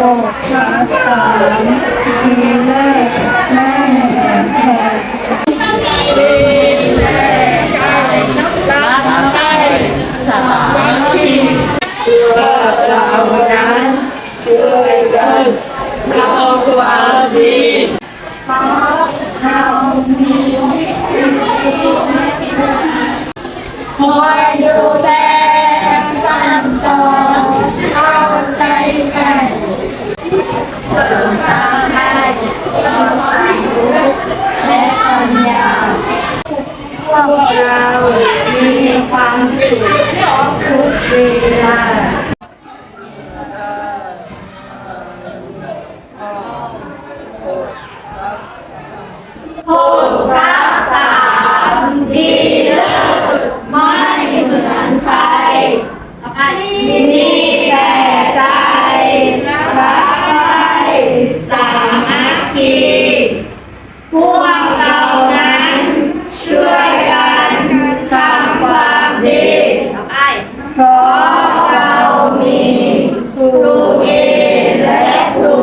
หกทับสามมีเลขแม่แห่งแห่ง เรานั้นช่วยกันทำความดีคอยดูแลสั่ เสริมสร้างให้สมองและปัญญาพวกเรามีความสุขทุกเวลาผู้รั พวกเรานั้นช่วยกันทำความดีเพราะเรามีครูเอและครู